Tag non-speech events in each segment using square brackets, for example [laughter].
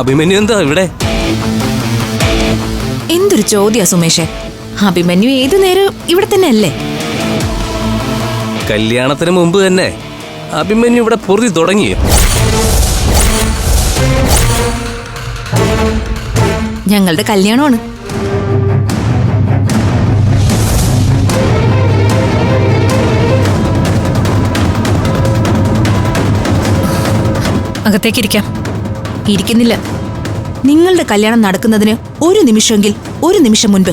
അഭിമന്യു എന്താ ഇവിടെ? എന്തൊരു ചോദ്യ സുമേഷേ. അഭിമന്യു ഏതു നേരം ഇവിടെ തന്നെ അല്ലേ കല്യാണത്തിന് മുമ്പ് തന്നെ അഭിമന്യു ഇവിടെ പൊറുതി തുടങ്ങി. ഞങ്ങളുടെ കല്യാണമാണ്. അകത്തേക്കിരിക്കാം ഇരിക്കുന്നില്ല നിങ്ങളുടെ കല്യാണം നടക്കുന്നതിന് ഒരു നിമിഷമെങ്കിൽ ഒരു നിമിഷം മുൻപ്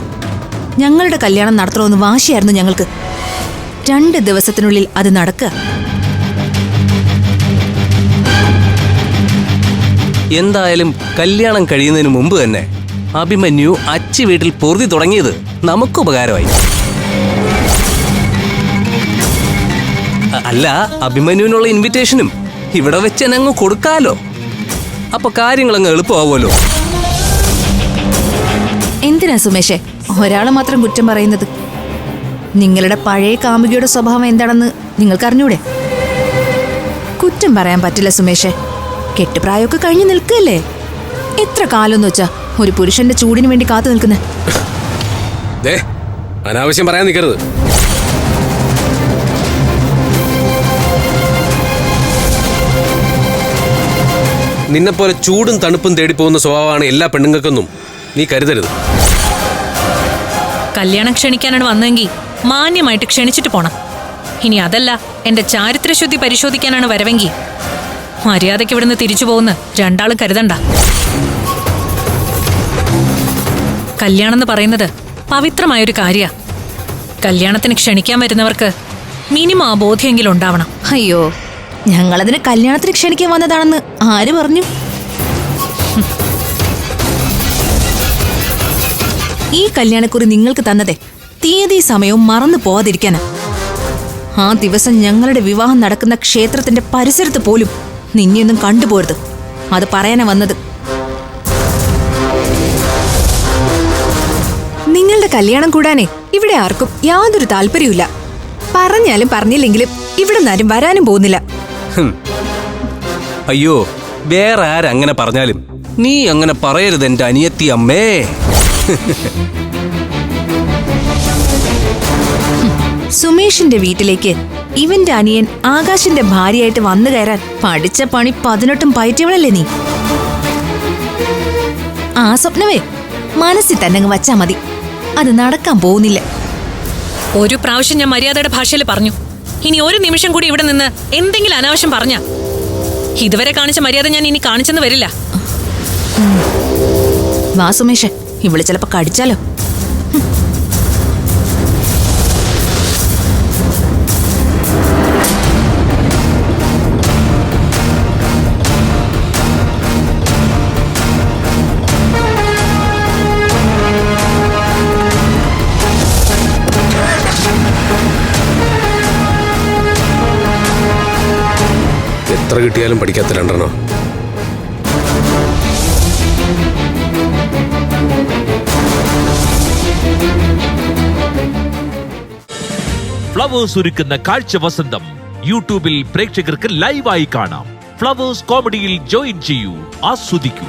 ഞങ്ങളുടെ കല്യാണം നടത്തണമെന്ന് വാശിയായിരുന്നു ഞങ്ങൾക്ക്. രണ്ട് ദിവസത്തിനുള്ളിൽ അത് നടക്കുക. എന്തായാലും കല്യാണം കഴിയുന്നതിന് മുമ്പ് തന്നെ അഭിമന്യു അച്ചി വീട്ടിൽ പൊറുതി തുടങ്ങിയത് നമുക്ക് ഉപകാരമായി. അല്ല അഭിമന്യുവിനുള്ള ഇൻവിറ്റേഷനും ഇവിടെ വെച്ച് അങ്ങ് കൊടുക്കാലോ. അപ്പൊ കാര്യങ്ങളങ്ങ് എളുപ്പമാവുമല്ലോ. എന്തിനാ സുമേഷേ? ഒരാളെ മാത്രം കുറ്റം പറയുന്നത്. നിങ്ങളുടെ പഴയ കാമുകിയുടെ സ്വഭാവം എന്താണെന്ന് നിങ്ങൾക്ക് അറിഞ്ഞൂടെ കുറ്റം പറയാൻ പറ്റില്ല സുമേഷേ. കെട്ടുപ്രായമൊക്കെ കഴിഞ്ഞു നിൽക്കല്ലേ എത്ര കാലം എന്ന് വെച്ചാ ഒരു പുരുഷന്റെ ചൂടിന് വേണ്ടി കാത്തു നിൽക്കുന്നേ? ദേ അനാവശ്യം പറയാൻ നിൽക്കരുത് നിന്നെപ്പോലെ ചൂടും തണുപ്പും തേടി പോകുന്ന സ്വഭാവമാണ് എല്ലാ പെണ്ണുങ്ങൾക്കൊന്നും. നീ കരുതരുത്. കല്യാണം ക്ഷണിക്കാനാണ് വന്നതെങ്കിൽ മാന്യമായിട്ട് ക്ഷണിച്ചിട്ട് പോണം. ഇനി അതല്ല എന്റെ ചാരിത്രശുദ്ധി പരിശോധിക്കാനാണ് വരവെങ്കിൽ മര്യാദയ്ക്ക് ഇവിടുന്ന് തിരിച്ചു പോകുന്ന രണ്ടാളും കരുതണ്ട. കല്യാണം എന്ന് പറയുന്നത് പവിത്രമായൊരു കാര്യ. കല്യാണത്തിന് ക്ഷണിക്കാൻ വരുന്നവർക്ക് മിനിമം ആ ബോധ്യമെങ്കിലും ഉണ്ടാവണം. അയ്യോ. ഞങ്ങളതിന് കല്യാണത്തിന് ക്ഷണിക്കാൻ വന്നതാണെന്ന് ആര് പറഞ്ഞു? ഈ കല്യാണക്കുറി നിങ്ങൾക്ക് തന്നതെ. തീയതി സമയവും മറന്നു പോവാതിരിക്കാനാ. ആ ദിവസം ഞങ്ങളുടെ വിവാഹം നടക്കുന്ന ക്ഷേത്രത്തിന്റെ പരിസരത്ത് പോലും നിന്നെയൊന്നും കണ്ടുപോരുത്. അത് പറയാനാ വന്നത്. നിങ്ങളുടെ കല്യാണം കൂടാനേ ഇവിടെ ആർക്കും യാതൊരു താല്പര്യമില്ല പറഞ്ഞാലും പറഞ്ഞില്ലെങ്കിലും ഇവിടെ നിന്നാരും വരാനും പോകുന്നില്ല. [laughs] അയ്യോ വേറെ ആരങ്ങനെ പറഞ്ഞാലും? നീ അങ്ങനെ പറയരുത് എന്റെ അനിയത്തി അമ്മേ. [laughs] സുമേഷിന്റെ വീട്ടിലേക്ക് ഇവന്റെ അനിയൻ ആകാശിന്റെ ഭാര്യയായിട്ട് വന്നു കയറാൻ പഠിച്ച പണി പതിനെട്ടും പയറ്റിയവളല്ലേ നീ? ആ സ്വപ്നമേ മനസ്സിൽ തന്നെ അങ്ങ് വച്ചാ മതി. അത് നടക്കാൻ പോകുന്നില്ല. ഒരു പ്രാവശ്യം ഞാൻ മര്യാദയുടെ ഭാഷയിൽ പറഞ്ഞു. ഇനി ഒരു നിമിഷം കൂടി ഇവിടെ നിന്ന് എന്തെങ്കിലും അനാവശ്യം പറഞ്ഞ. ഇതുവരെ കാണിച്ച മര്യാദ ഞാൻ ഇനി കാണിച്ചെന്ന് വരില്ല. വാ സുമേഷ് ഇവൾ ചിലപ്പോ കടിച്ചാലോ? എത്ര കിട്ടിയാലും പഠിക്കാത്ത രണ്ടെണ്ണം. ഫ്ലവേഴ്സ് ഒരുക്കുന്ന കാഴ്ച വസന്തം. യൂട്യൂബിൽ പ്രേക്ഷകർക്ക് ലൈവായി കാണാം. ഫ്ലവേഴ്സ് കോമഡിയിൽ ജോയിൻ ചെയ്യൂ. ആസ്വദിക്കൂ.